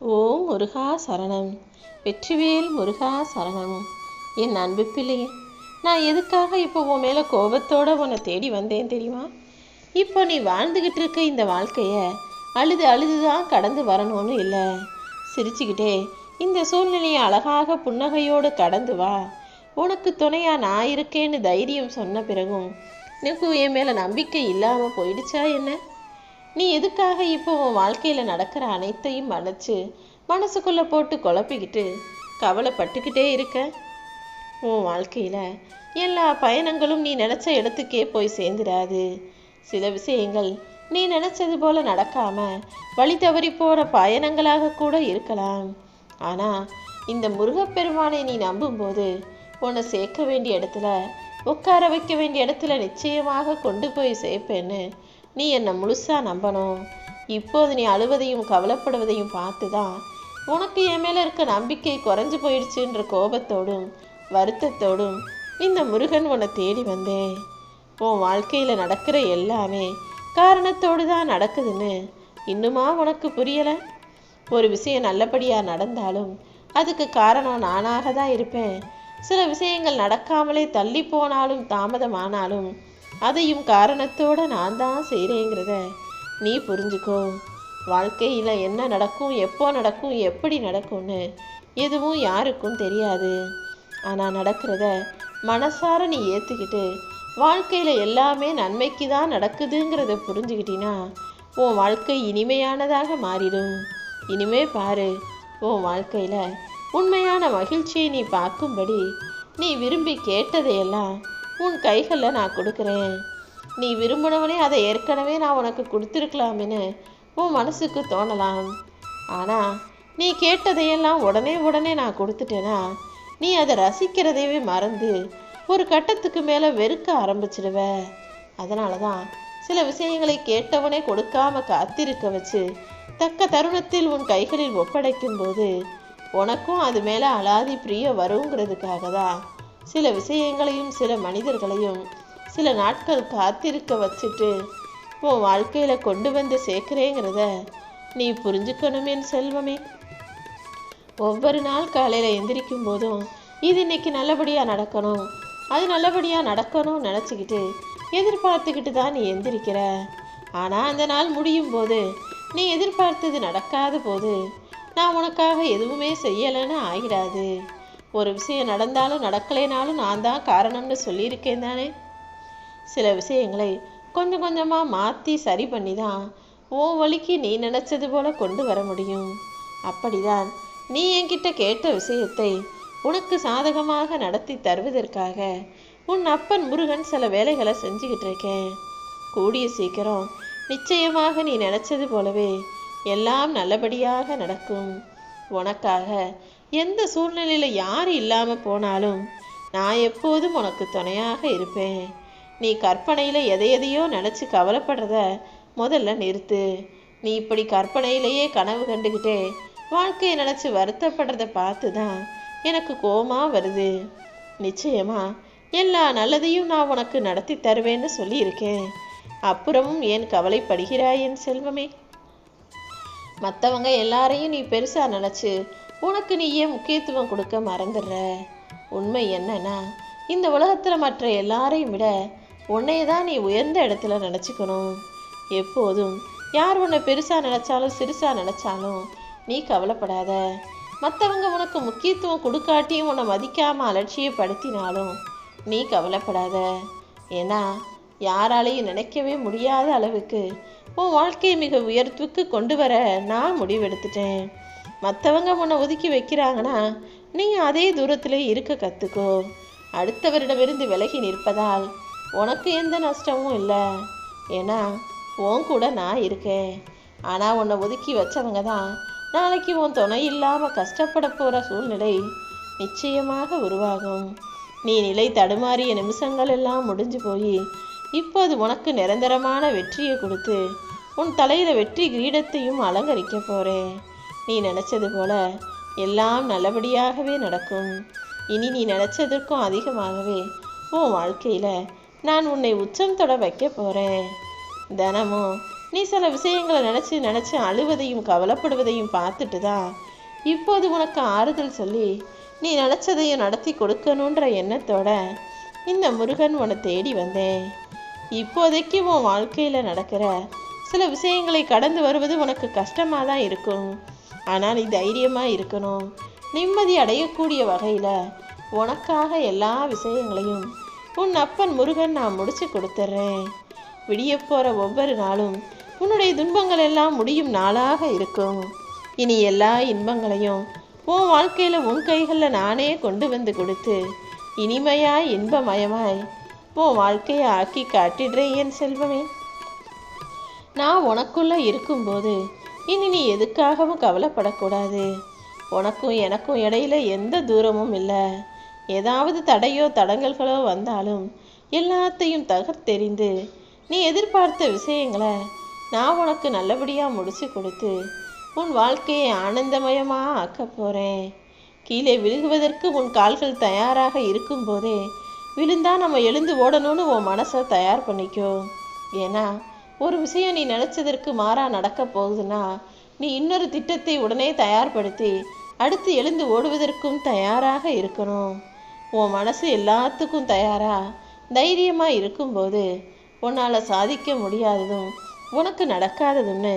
ஓம் முருகா சரணம். வெற்றிவேல் முருகா சரணம். என் அன்பு பிள்ளையே நான் எதுக்காக இப்போ உன் மேலே கோபத்தோடு உன்னை தேடி வந்தேன் தெரியுமா? இப்போ நீ வாழ்ந்துக்கிட்டு இருக்க இந்த வாழ்க்கையை அழுது அழுது தான் கடந்து வரணும்னு இல்லை. சிரிச்சுக்கிட்டே இந்த சூழ்நிலையை அழகாக புன்னகையோடு கடந்து வா. உனக்கு துணையாக நான் இருக்கேன்னு தைரியம் சொன்ன பிறகும் எனக்கு என் மேலே நம்பிக்கை இல்லாமல் போயிடுச்சா என்ன? நீ எதுக்காக இப்போ உன் வாழ்க்கையில் நடக்கிற அனைத்தையும் மறைச்சு மனசுக்குள்ளே போட்டு குழப்பிக்கிட்டு கவலைப்பட்டுக்கிட்டே இருக்க? உன் வாழ்க்கையில் எல்லா பயணங்களும் நீ நினச்ச இடத்துக்கே போய் சேர்ந்துடாது சில விஷயங்கள் நீ நினச்சது போல நடக்காமல் வழி தவறி போகிற பயணங்களாக கூட இருக்கலாம். ஆனால் இந்த முருகப்பெருமானை நீ நம்பும்போது உன்னை சேர்க்க வேண்டிய இடத்துல உட்கார வைக்க வேண்டிய இடத்துல நிச்சயமாக கொண்டு போய் சேர்ப்பேன்னு நீ என்னை முழுசாக நம்பணும். இப்போது நீ அழுவதையும் கவலைப்படுவதையும் பார்த்து தான் உனக்கு என் மேலே இருக்க நம்பிக்கை குறைஞ்சு போயிடுச்சுன்ற கோபத்தோடும் வருத்தத்தோடும் இந்த முருகன் உன்னை தேடி வந்தேன். உன் வாழ்க்கையில் நடக்கிற எல்லாமே காரணத்தோடு தான் நடக்குதுன்னு இன்னுமா உனக்கு புரியலை? ஒரு விஷயம் நல்லபடியாக நடந்தாலும் அதுக்கு காரணம் நானாக தான் இருப்பேன். சில விஷயங்கள் நடக்காமலே தள்ளி போனாலும் தாமதமானாலும் அதையும் காரணத்தோட நான் தான் செய்கிறேங்கிறத நீ புரிஞ்சுக்கோ. வாழ்க்கையில் என்ன நடக்கும் எப்போ நடக்கும் எப்படி நடக்கும்னு எதுவும் யாருக்கும் தெரியாது. ஆனால் நடக்கிறத மனசார நீ ஏற்றுக்கிட்டு வாழ்க்கையில் எல்லாமே நன்மைக்கு தான் நடக்குதுங்கிறத புரிஞ்சுக்கிட்டினா உன் வாழ்க்கை இனிமையானதாக மாறிடும். இனிமே பாரு உன் வாழ்க்கையில் உண்மையான மகிழ்ச்சியை நீ பார்க்கும்படி நீ விரும்பி கேட்டதையெல்லாம் உன் கைகளில் நான் கொடுக்குறேன். நீ விரும்பினவனே அதை ஏற்கனவே நான் உனக்கு கொடுத்துருக்கலாமேன்னு உன் மனசுக்கு தோணலாம். ஆனால் நீ கேட்டதையெல்லாம் உடனே உடனே நான் கொடுத்துட்டேனா? நீ அதை ரசிக்கிறதையே மறந்து ஒரு கட்டத்துக்கு மேலே வெறுக்க ஆரம்பிச்சிடுவ. அதனால தான் சில விஷயங்களை கேட்டவனே கொடுக்காம காத்திருக்க வச்சு தக்க தருணத்தில் உன் கைகளில் ஒப்படைக்கும் போது உனக்கும் அது மேலே அலாதி பிரிய வருங்கிறதுக்காக தான் சில விஷயங்களையும் சில மனிதர்களையும் சில நாட்கள் காத்திருக்க வச்சுட்டு உன் வாழ்க்கையில் கொண்டு வந்து சேர்க்குறேங்கிறத நீ புரிஞ்சுக்கணும் என் செல்வமே. ஒவ்வொரு நாள் காலையில் எந்திரிக்கும் போதும் இது இன்னைக்கு நல்லபடியாக நடக்கணும். அது நல்லபடியாக நடக்கணும்னு நினச்சிக்கிட்டு எதிர்பார்த்துக்கிட்டு தான் நீ எந்திரிக்கிற. ஆனால் அந்த நாள் முடியும் போது நீ எதிர்பார்த்தது நடக்காத போது நான் உனக்காக எதுவுமே செய்யலைன்னு ஆகிடாது. ஒரு விஷயம் நடந்தாலும் நடக்கலைனாலும் நான் தான் காரணம்னு சொல்லியிருக்கேன் தானே? சில விஷயங்களை கொஞ்சம் கொஞ்சமாக மாற்றி சரி பண்ணி தான் உன் வழிக்கு நீ நினச்சது போல கொண்டு வர முடியும். அப்படிதான் நீ என்கிட்ட கேட்ட விஷயத்தை உனக்கு சாதகமாக நடத்தி தருவதற்காக உன் அப்பன் முருகன் சில வேலைகளை செஞ்சுக்கிட்டு இருக்கேன். கூடிய சீக்கிரம் நிச்சயமாக நீ நினச்சது போலவே எல்லாம் நல்லபடியாக நடக்கும். உனக்காக எந்த சூழ்நிலையில் யார் இல்லாமல் போனாலும் நான் எப்போதும் உனக்கு துணையாக இருப்பேன். நீ கற்பனையில் எதை எதையோ நினச்சி கவலைப்படுறத முதல்ல நிறுத்து. நீ இப்படி கற்பனையிலேயே கனவு கண்டுக்கிட்டே வாழ்க்கையை நினச்சி வருத்தப்படுறத பார்த்து தான் எனக்கு கோமாக வருது. நிச்சயமா எல்லா நல்லதையும் நான் உனக்கு நடத்தி தருவேன்னு சொல்லியிருக்கேன். அப்புறமும் ஏன் கவலைப்படுகிறாய் என் செல்வமே? மற்றவங்க எல்லாரையும் நீ பெருசாக நினச்சி உனக்கு நீயே முக்கியத்துவம் கொடுக்க மறந்துடுற? உண்மை என்னன்னா இந்த உலகத்தில் மற்ற எல்லாரையும் விட உன்னைய தான் நீ உயர்ந்த இடத்துல நினச்சிக்கணும். எப்போதும் யார் உன்னை பெருசாக நினச்சாலும் சிறுசாக நினச்சாலும் நீ கவலைப்படாத. மற்றவங்க உனக்கு முக்கியத்துவம் கொடுக்காட்டியும் உன்னை மதிக்காமல் அலட்சியப்படுத்தினாலும் நீ கவலைப்படாத. ஏன்னா யாராலையும் நினைக்கவே முடியாத அளவுக்கு உன் வாழ்க்கையை மிக உயர்த்துக்கு கொண்டு வர நான் முடிவெடுத்துட்டேன். மற்றவங்க உன்னை ஒதுக்கி வைக்கிறாங்கன்னா நீ அதே தூரத்திலே இருக்க கற்றுக்கோ அடுத்தவரிடமிருந்து விலகி நிற்பதால் உனக்கு எந்த நஷ்டமும் இல்லை. ஏன்னா உன் கூட நான் இருக்கேன். ஆனால் உன்னை ஒதுக்கி வச்சவங்க தான் நாளைக்கு உன் துணை இல்லாமல் கஷ்டப்பட போகிற சூழ்நிலை நிச்சயமாக உருவாகும். நீ நிலை தடுமாறிய நிமிஷங்கள் எல்லாம் முடிஞ்சு போய் இப்போது உனக்கு நிரந்தரமான வெற்றியை கொடுத்து உன் தலையில் வெற்றி கிரீடத்தையும் அலங்கரிக்க போகிறேன் நீ நினச்சது போல எல்லாம் நல்லபடியாகவே நடக்கும். இனி நீ நினச்சதற்கும் அதிகமாகவே உன் வாழ்க்கையில் நான் உன்னை உச்சம் தொட வைக்க போகிறேன் தினமும் நீ சில விஷயங்களை நினச்சி நினச்சி அழுவதையும் கவலைப்படுவதையும் பார்த்துட்டு தான் இப்போது உனக்கு ஆறுதல் சொல்லி நீ நினச்சதையும் நடத்தி கொடுக்கணுன்ற எண்ணத்தோட இந்த முருகன் உன்னை தேடி வந்தேன். இப்போதைக்கு உன் வாழ்க்கையில் நடக்கிற சில விஷயங்களை கடந்து வருவது உனக்கு கஷ்டமாக தான் இருக்கும். ஆனால் நீ தைரியமாக இருக்கணும். நிம்மதி அடையக்கூடிய வகையில் உனக்காக எல்லா விஷயங்களையும் உன் அப்பன் முருகன் நான் முடிச்சு கொடுத்துட்றேன் விடிய போகிற ஒவ்வொரு நாளும் உன்னுடைய துன்பங்கள் எல்லாம் முடியும் நாளாக இருக்கும். இனி எல்லா இன்பங்களையும் உன் வாழ்க்கையில் உன் கைகளில் நானே கொண்டு வந்து கொடுத்து இனிமையாய் இன்பமயமாய் உன் வாழ்க்கையை ஆக்கி காட்டிடுறேன் என் செல்வமே. நான் உனக்குள்ளே இருக்கும்போது இனி நீ எதுக்காகவும் கவலைப்படக்கூடாது. உனக்கும் எனக்கும் இடையில எந்த தூரமும் இல்லை. ஏதாவது தடையோ தடங்கல்களோ வந்தாலும் எல்லாத்தையும் தகர்த்தெறிந்து நீ எதிர்பார்த்த விஷயங்களை நான் உனக்கு நல்லபடியாக முடிச்சு கொடுத்து உன் வாழ்க்கையை ஆனந்தமயமாக ஆக்க போகிறேன் கீழே விழுகுவதற்கு உன் கால்கள் தயாராக இருக்கும்போதே விழுந்தா நம்ம எழுந்து ஓடணும்னு உன் மனசை தயார் பண்ணிக்கோ. ஏன்னா ஒரு விஷயம் நீ நினச்சதற்கு மாறாக நடக்க போகுதுன்னா நீ இன்னொரு திட்டத்தை உடனே தயார்படுத்தி அடுத்து எழுந்து ஓடுவதற்கும் தயாராக இருக்கணும். உன் மனசு எல்லாத்துக்கும் தயாராக தைரியமாக இருக்கும்போது உன்னால் சாதிக்க முடியாததும் உனக்கு நடக்காததுன்னு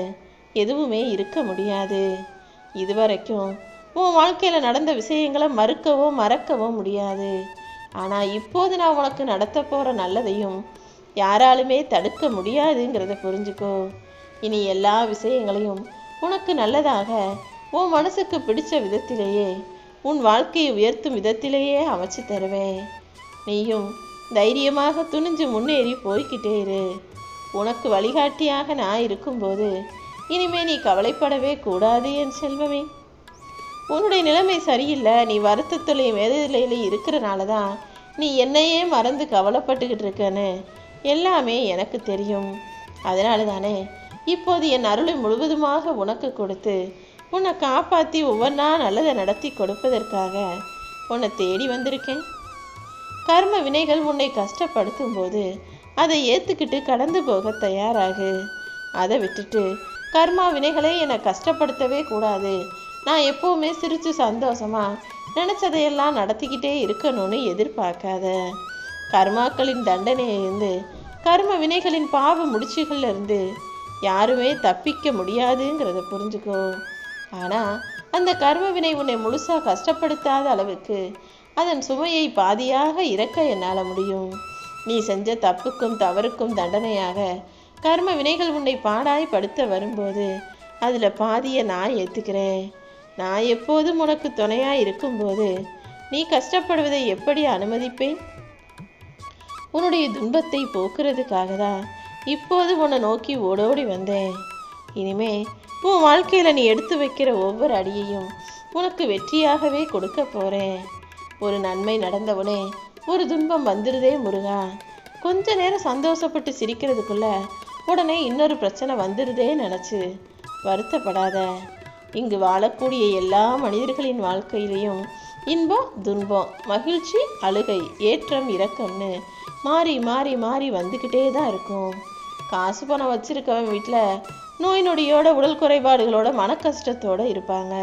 எதுவுமே இருக்க முடியாது. இதுவரைக்கும் உன் வாழ்க்கையில் நடந்த விஷயங்களை மறுக்கவோ மறக்கவோ முடியாது. ஆனால் இப்போது நான் உனக்கு நடத்த போகிற நல்லதையும் யாராலுமே தடுக்க முடியாதுங்கிறத புரிஞ்சுக்கோ. இனி எல்லா விஷயங்களையும் உனக்கு நல்லதாக உன் மனசுக்கு பிடிச்ச விதத்திலேயே உன் வாழ்க்கையை உயர்த்தும் விதத்திலேயே அமைச்சு தருவேன். நீயும் தைரியமாக துணிஞ்சு முன்னேறி போய்க்கிட்டே இரு. உனக்கு வழிகாட்டியாக நான் இருக்கும்போது இனிமே நீ கவலைப்படவே கூடாது என் செல்வமே. உன்னுடைய நிலைமை சரியில்லை நீ வருத்தத்துலையும் வேதனையிலையும் இருக்கிறனால தான் நீ என்னையே மறந்து கவலைப்பட்டுக்கிட்டு இருக்கன்னு எல்லாமே எனக்கு தெரியும். அதனால தானே இப்போது என் அருளை முழுவதுமாக உனக்கு கொடுத்து உன்னை காப்பாற்றி ஒவ்வொன்றா நல்லதை நடத்தி கொடுப்பதற்காக உன்னை தேடி வந்திருக்கேன். கர்ம வினைகள் உன்னை கஷ்டப்படுத்தும் போது அதை ஏற்றுக்கிட்டு கடந்து போக தயாராகு. அதை விட்டுட்டு கர்மா வினைகளை என்னை கஷ்டப்படுத்தவே கூடாது. நான் எப்போவுமே சிரித்து சந்தோஷமாக நினச்சதையெல்லாம் நடத்திக்கிட்டே இருக்கணும்னு எதிர்பார்க்காத. கர்மாக்களின் தண்டனையிலிருந்து கர்ம வினைகளின் பாவ முடிச்சுகள்ல இருந்து யாருமே தப்பிக்க முடியாதுங்கிறத புரிஞ்சுக்கோ. ஆனால் அந்த கர்ம வினை உன்னை முழுசாக கஷ்டப்படுத்தாத அளவுக்கு அதன் சுமையை பாதியாக இறக்க என்னால் முடியும். நீ செஞ்ச தப்புக்கும் தவறுக்கும் தண்டனையாக கர்ம வினைகள் உன்னை பாடாய் படுத்த வரும்போது அதில் பாதியை நான் ஏற்றுக்கிறேன் நான் எப்போதும் உனக்கு துணையாக இருக்கும்போது நீ கஷ்டப்படுவதை எப்படி அனுமதிப்பேன்? உன்னுடைய துன்பத்தை போக்குறதுக்காக தான் இப்போது உன்னை நோக்கி ஓடோடி வந்தேன். இனிமே உன் வாழ்க்கையில் நீ எடுத்து வைக்கிற ஒவ்வொரு அடியையும் உனக்கு வெற்றியாகவே கொடுக்க போகிறேன் ஒரு நன்மை நடந்தவுடனே ஒரு துன்பம் வந்துடுதே முருகா. கொஞ்ச நேரம் சந்தோஷப்பட்டு சிரிக்கிறதுக்குள்ள உடனே இன்னொரு பிரச்சனை வந்துடுதே நினச்சி வருத்தப்படாத. இங்கு வாழக்கூடிய எல்லா மனிதர்களின் வாழ்க்கையிலையும் இன்பம் துன்பம் மகிழ்ச்சி அழுகை ஏற்றம் இறக்கம்னு மாறி மாறி மாறி வந்துக்கிட்டே தான் இருக்கும். காசு பணம் வச்சிருக்கவன் வீட்டில் நோய் நொடியோட உடல் குறைபாடுகளோட மன கஷ்டத்தோடு இருப்பாங்க.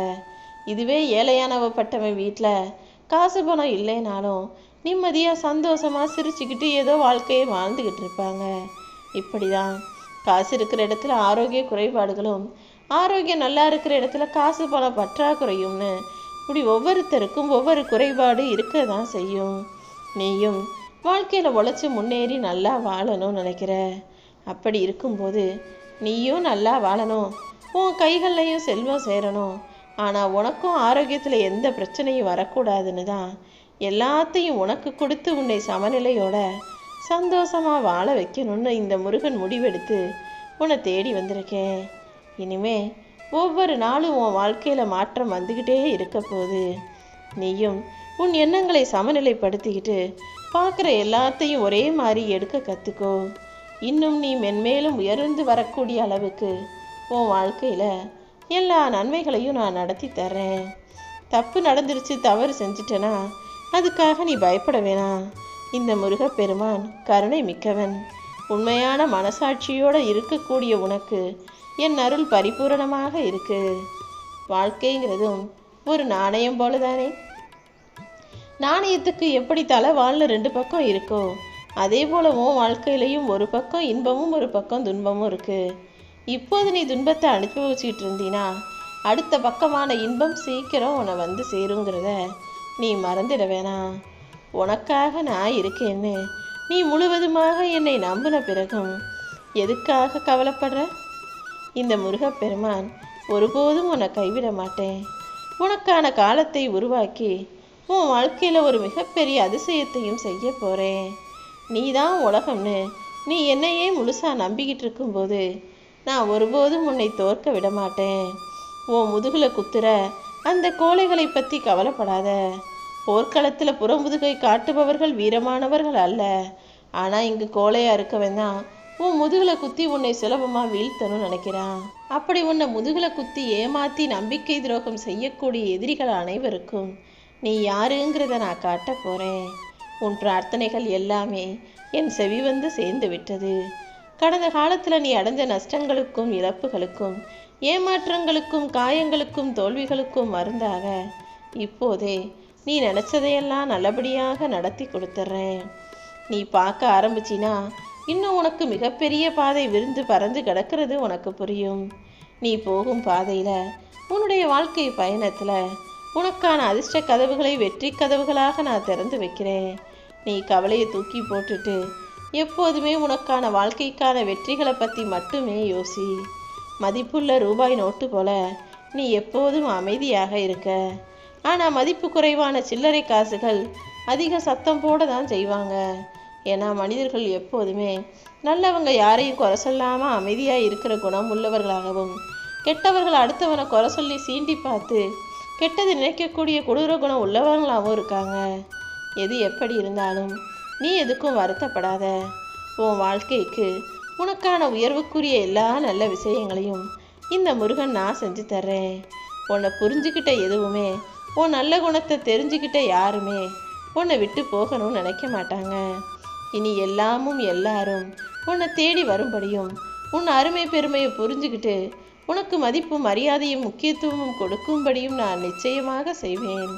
இதுவே ஏழையானவப்பட்டவன் வீட்டில் காசு பணம் இல்லைனாலும் நிம்மதியாக சந்தோஷமாக சிரிச்சுக்கிட்டு ஏதோ வாழ்க்கையை வாழ்ந்துக்கிட்டு இருப்பாங்க. இப்படி தான் காசு இருக்கிற இடத்துல ஆரோக்கிய குறைபாடுகளும் ஆரோக்கியம் நல்லா இருக்கிற இடத்துல காசு பணம் பற்றாக்குறையும்னு இப்படி ஒவ்வொருத்தருக்கும் ஒவ்வொரு குறைபாடு இருக்க தான் செய்யும். நீயும் வாழ்க்கையில் உழைச்சி முன்னேறி நல்லா வாழணும்னு நினைக்கிற? அப்படி இருக்கும்போது நீயும் நல்லா வாழணும். உன் கைகள்லையும் செல்வம் சேரணும். ஆனால் உனக்கும் ஆரோக்கியத்தில் எந்த பிரச்சனையும் வரக்கூடாதுன்னு தான் எல்லாத்தையும் உனக்கு கொடுத்து உன்னை சமநிலையோட சந்தோஷமாக வாழ வைக்கணும்னு இந்த முருகன் முடிவெடுத்து உன்னை தேடி வந்திருக்கேன். இனிமே ஒவ்வொரு நாளும் உன் வாழ்க்கையில் மாற்றம் வந்துக்கிட்டே இருக்க போகுது. நீயும் உன் எண்ணங்களை சமநிலைப்படுத்திக்கிட்டு பார்க்குற எல்லாத்தையும் ஒரே மாதிரி எடுக்க கற்றுக்கோ இன்னும் நீ மென்மேலும் உயர்ந்து வரக்கூடிய அளவுக்கு உன் வாழ்க்கையில் எல்லா நன்மைகளையும் நான் நடத்தி தர்றேன். தப்பு நடந்துருச்சு தவறு செஞ்சிட்டேனா அதுக்காக நீ பயப்பட வேணாம். இந்த முருகப்பெருமான் கருணை மிக்கவன். உண்மையான மனசாட்சியோடு இருக்கக்கூடிய உனக்கு என் அருள் பரிபூரணமாக இருக்கு. வாழ்க்கைங்கிறதும் ஒரு நாணயம் போலதானே? நாணயத்துக்கு எப்படி தலை வாழ்ல ரெண்டு பக்கம் இருக்கோ அதே போலவும் வாழ்க்கையிலையும் ஒரு பக்கம் இன்பமும் ஒரு பக்கம் துன்பமும் இருக்கு. இப்போது நீ துன்பத்தை அனுபவிச்சுட்டு இருந்தீனா அடுத்த பக்கமான இன்பம் சீக்கிரம் உன்னை வந்து சேருங்கிறத நீ மறந்துட வேணாம். உனக்காக நான் இருக்கேன்னு நீ முழுவதுமாக என்னை நம்பின பிறகும் எதுக்காக கவலைப்படுற? இந்த முருகப்பெருமான் ஒருபோதும் உன்னை கைவிட மாட்டேன். உனக்கான காலத்தை உருவாக்கி உன் வாழ்க்கையில் ஒரு மிகப்பெரிய அதிசயத்தையும் செய்ய போகிறேன் நீ தான் உலகம்னு. நீ என்னையே முழுசாக நம்பிக்கிட்டு இருக்கும்போது நான் ஒருபோதும் உன்னை தோற்க விட மாட்டேன் உன் முதுகில் குத்துற அந்த கோழைகளை பற்றி கவலைப்படாத. போர்க்களத்தில் புறமுதுகை காட்டுபவர்கள் வீரமானவர்கள் அல்ல. ஆனால் இங்கு கோழையாக இருக்கவன் தான் உன் முதுகில் குத்தி உன்னை சுலபமாக வீழ்த்தணும்னு நினைக்கிறான். அப்படி உன்னை முதுகில் குத்தி ஏமாற்றி நம்பிக்கை துரோகம் செய்யக்கூடிய எதிரிகள் அனைவருக்கும் நீ யாருங்கிறத நான் காட்ட போகிறேன் உன் பிரார்த்தனைகள் எல்லாமே என் செவி வந்து சேர்ந்து விட்டது. கடந்த காலத்தில் நீ அடைஞ்ச நஷ்டங்களுக்கும் இழப்புகளுக்கும் ஏமாற்றங்களுக்கும் காயங்களுக்கும் தோல்விகளுக்கும் மருந்தாக. இப்போதே நீ நினச்சதையெல்லாம் நல்லபடியாக நடத்தி கொடுத்துட்றேன் நீ பார்க்க ஆரம்பிச்சினா இன்னும் உனக்கு மிகப்பெரிய பாதை விருந்து பறந்து கிடக்கிறது உனக்கு புரியும். நீ போகும் பாதையில் உன்னுடைய வாழ்க்கை பயணத்தில் உனக்கான அதிர்ஷ்ட கதவுகளை வெற்றி கதவுகளாக நான் திறந்து வைக்கிறேன். நீ கவலையை தூக்கி போட்டுட்டு எப்போதுமே உனக்கான வாழ்க்கைக்கான வெற்றிகளை பற்றி மட்டுமே யோசி. மதிப்புள்ள ரூபாய் நோட்டு போல நீ எப்போதும் அமைதியாக இருக்க. ஆனால் மதிப்பு குறைவான சில்லறை காசுகள் அதிக சத்தம் போட தான் செய்வாங்க. ஏன்னா மனிதர்கள் எப்போதுமே நல்லவங்க யாரையும் குறை சொல்லாமல் அமைதியாக இருக்கிற குணம் உள்ளவர்களாகவும் கெட்டவர்கள் அடுத்தவனை குறை சொல்லி சீண்டி பார்த்து கெட்டது நினைக்கக்கூடிய கொடூர குணம் உள்ளவங்களாகவும் இருக்காங்க. எது எப்படி இருந்தாலும் நீ எதுக்கும் வருத்தப்படாத. உன் வாழ்க்கைக்கு உனக்கான உயர்வுக்குரிய எல்லா நல்ல விஷயங்களையும் இந்த முருகன் நான் செஞ்சு தர்றேன். உன்னை புரிஞ்சுக்கிட்ட எதுவுமே உன் நல்ல குணத்தை தெரிஞ்சுக்கிட்ட யாருமே உன்னை விட்டு போகணும்னு நினைக்க மாட்டாங்க. இனி எல்லாமும் எல்லாரும் உன்னை தேடி வரும்படியும் உன் அருமை பெருமையை புரிஞ்சுக்கிட்டு உனக்கு மதிப்பும் மரியாதையும் முக்கியத்துவமும் கொடுக்கும்படியும் நான் நிச்சயமாக செய்வேன்.